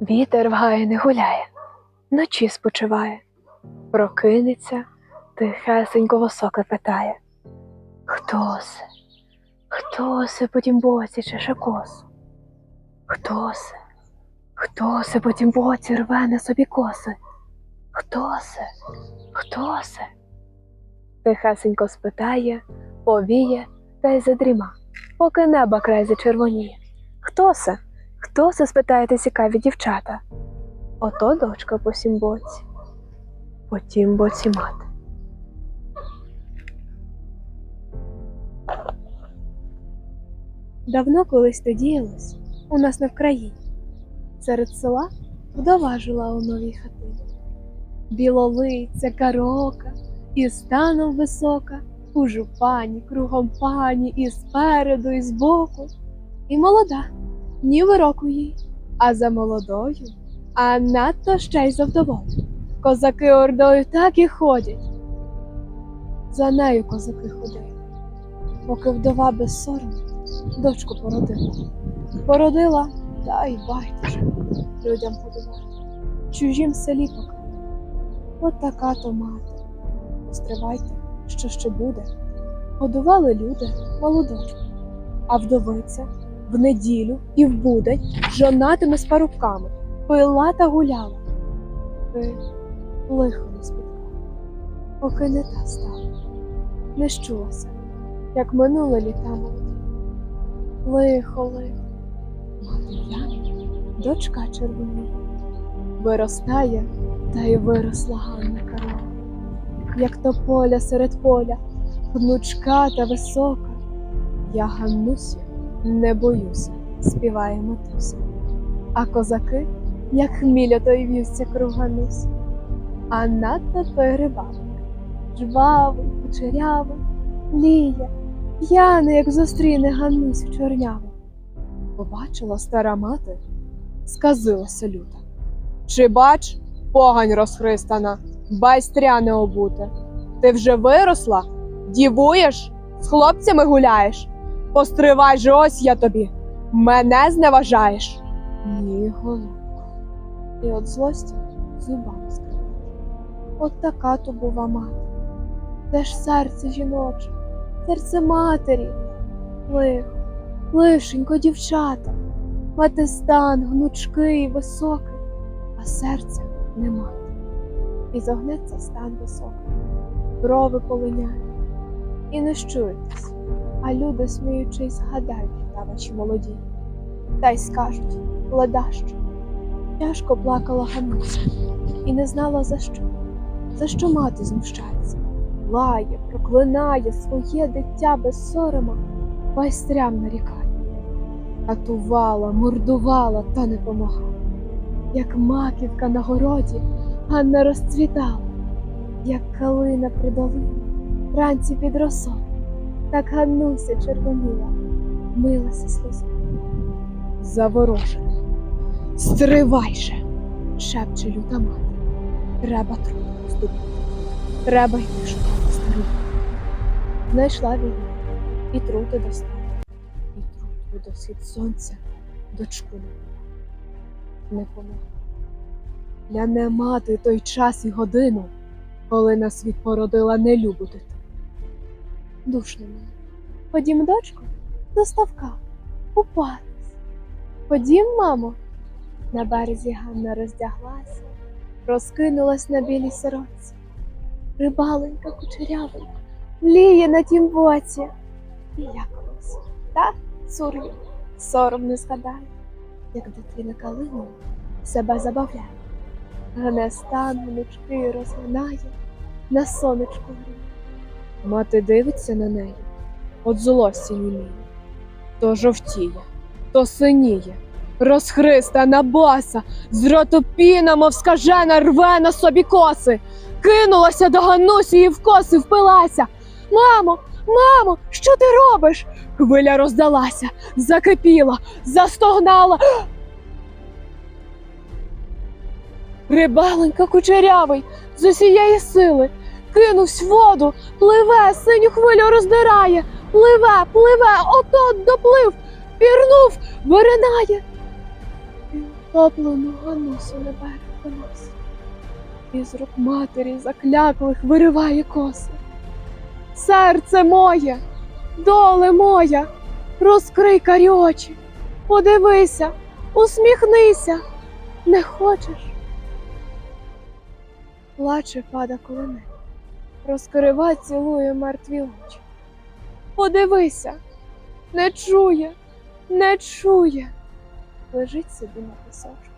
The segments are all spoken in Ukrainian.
Вітер в гаї не гуляє, ночі спочиває, прокинеться, тихесенько високе питає. Хто се? Хто се потім боці чеше косу? Хто се? Хто се потім боці рве на собі коси? Хто се? Хто се? Тихесенько спитає, повіє та й задріма, поки неба край зачервоніє. Хто се? Хто се спитаєте цікаві дівчата? Ото дочка по сім боці, по тім боці мати. Давно колись то діялось у нас на Вкраїні. Серед села вдова жила у новій хатині. Білолиця, карока, і станом висока, у жупані, кругом пані, і спереду, і збоку. І молода, ні вироку їй, а за молодою, а надто ще й за вдовою. Козаки ордою так і ходять. За нею козаки ходили, поки вдова без сорому дочку породила. Породила, та й байдуже людям подавати. Чужім селі поки. От така то мати. Постривайте, що ще буде. Годували люди малу дочку, а вдовиця в неділю і в будень жонатими з парубками. Пила та гуляла. Ви лихо не спіткали, поки не та стала, не щулася, як минули літа молоді. Лихо, лихо, мати гляне, дочка червоніє, виростає, та й виросла Ганна корова, як то поля серед поля, гнучка та висока. Я Ганнусю не боюся, співає матуся. А козаки, як хміля той вівця круганусь. А надто той рибалик, жвавий, кучерявий, ліє, п'яний, як зустріне Ганнусю чорняву. Побачила стара мати, сказилася люта. Чи бач, погань розхристана, байстря не обуте. Ти вже виросла, дівуєш, з хлопцями гуляєш. Постривай же ось я тобі. Мене зневажаєш. Ні, голубко. І от злості зубами скриває. От така то бува мати. Де ж серце жіноче, серце матері. Лихо, лишенько дівчата. Мати стан гнучкий, високий, а серця нема. І зогнеться стан високий, брови полиняють. І не щуєтесь, а люди, сміючись, згадають та ваші молоді. Та й скажуть, ледащо. Тяжко плакала Гануся і не знала за що. За що мати знущається, лає, проклинає своє дитя без сорома, майстрям нарікає. Катувала, мордувала, та не помагала. Як маківка на городі, Ганна розцвітала, як калина при долині, вранці під росою. Так Ганнуся червоніла, милася сльозами. Заворожена. Стривай же, шепче люта мати. Треба труд здобути. Треба йти шукати стару. Знайшла війну, і трути достала, і труту до схід сонця дочку не була. Не мати той час і годину, коли на світ породила нелюбу дитину. Мені. Ходім, дочко, до ставка, купатись. Ходім, мамо. На березі Ганна роздяглася, розкинулась на білій сорочці. Рибаленька кучерявенька, мліє на тім боці. І я колись, та, цур'ю, сором не згадаю, як дитина калиною себе забавляє. Гне стан гнучки розгинає, на сонечку гріє. Мати дивиться на неї, от злості німіє. То жовтіє, то синіє, розхристана боса, з роту піна, мов скажена, рве на собі коси. Кинулася до Ганусі і в коси впилася. Мамо, мамо, що ти робиш? Хвиля роздалася, закипіла, застогнала. Рибаленька кучерявий з усієї сили кинувсь в воду, пливе, синю хвилю роздирає, пливе, пливе, ото доплив, пірнув, виринає. І топлену ганусю на берег поносить. Із рук матері закляклих вириває коси. Серце моє, доле моя, розкрий карі очі, подивися, усміхнися, не хочеш. Плаче пада коло неї, розкрива цілує мертві очі. Подивися, не чує, не чує. Лежить собі на пісочку,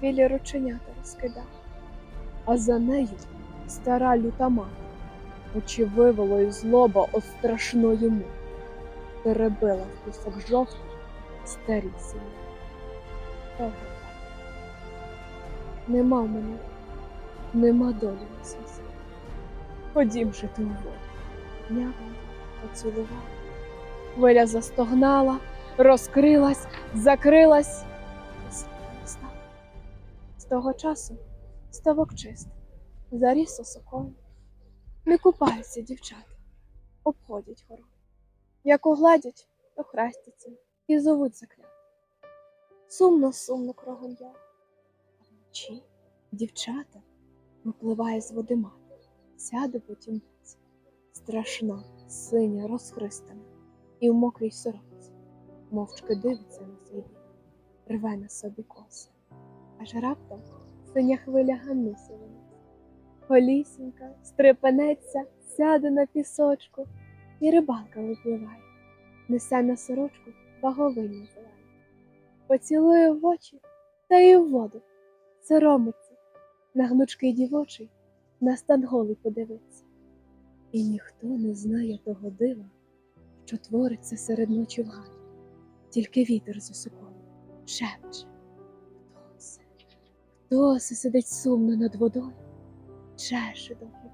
білі рученята розкидає, а за нею стара люта мати, очі вивело із злоба от страшної муки, теребила в пісок жовтий старі сім'ї. Нема мене, нема долі на світі. Ходім же ти у воду. Нявно поцілувала. Хвиля застогнала, розкрилась, закрилась. стала. З того часу ставок чистий, заріс осокою. Не купаються дівчата, обходять хору. Як угладять, то хрестяться і зовуть закляти. Сумно, сумно кругом я. А дівчата випливає з води мати, сяде потім страшна, синя, розхристана, і в мокрій сорочці, мовчки дивиться на свій рве на собі коси. Аж раптом синя хвиля Ганнуся винесе. Голісінька, стрепенеться, сяде на пісочку, і рибалка випливає, несе на сорочку баговиння зелене. Поцілує в очі та й в воду, соромиться, на гнучкий дівочий, на стан голий подивиться. І ніхто не знає того дива, що твориться серед ночі в гані, тільки вітер з осокою шепче. Хто це? Хто це сидить сумно над водою, чеше довгі